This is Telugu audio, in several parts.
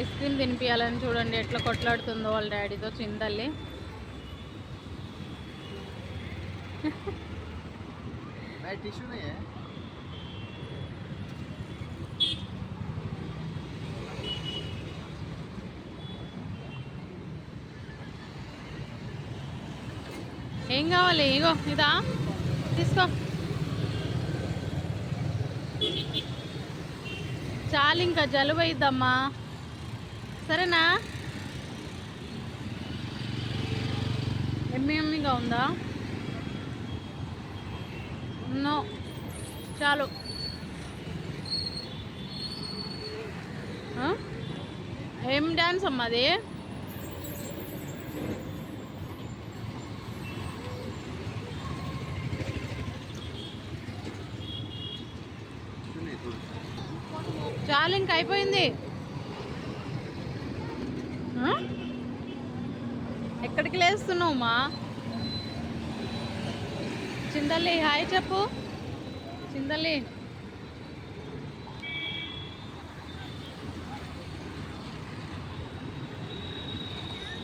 ఐస్ క్రీమ్ తినిపించాలని చూడండి ఎట్లా కొట్లాడుతుందో వాళ్ళ డాడీతో చిందల్లి ఏం కావాలి? ఇగో ఇదా? తీసుకో. చాలు ఇంకా జలుబు అయిద్దమ్మా. సరేనా? ఎమ్మి ఎమ్మిగా ఉందా? నో. చాలు. ఏం డ్యాన్స్ అమ్మాది చాలు ఇంకా అయిపోయింది. ఎక్కడికి లేస్తున్నావు మా? చిందల్లి హాయ్ చెప్పు. చిందల్లి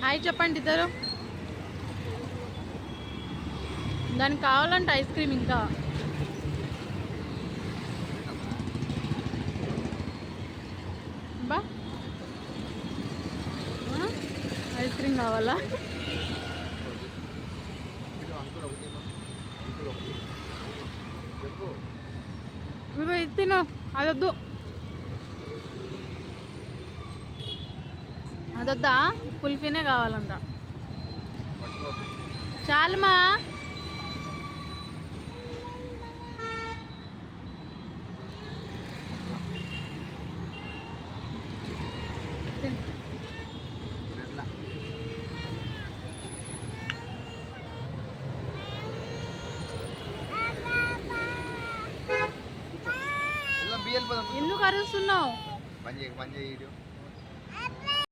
హాయ్ చెప్పండి ఇద్దరు. దానికి కావాలంటే ఐస్ క్రీమ్ ఇంకా. బా ఆ? ఐస్ క్రీమ్ కావాలా? తిను అదొద్దు. అదొద్దా? కుల్ఫీనే కావాలంట. చాలమా? ఎందుకు అరుస్తున్నావు? పని చేయ పని చేయ వీడియో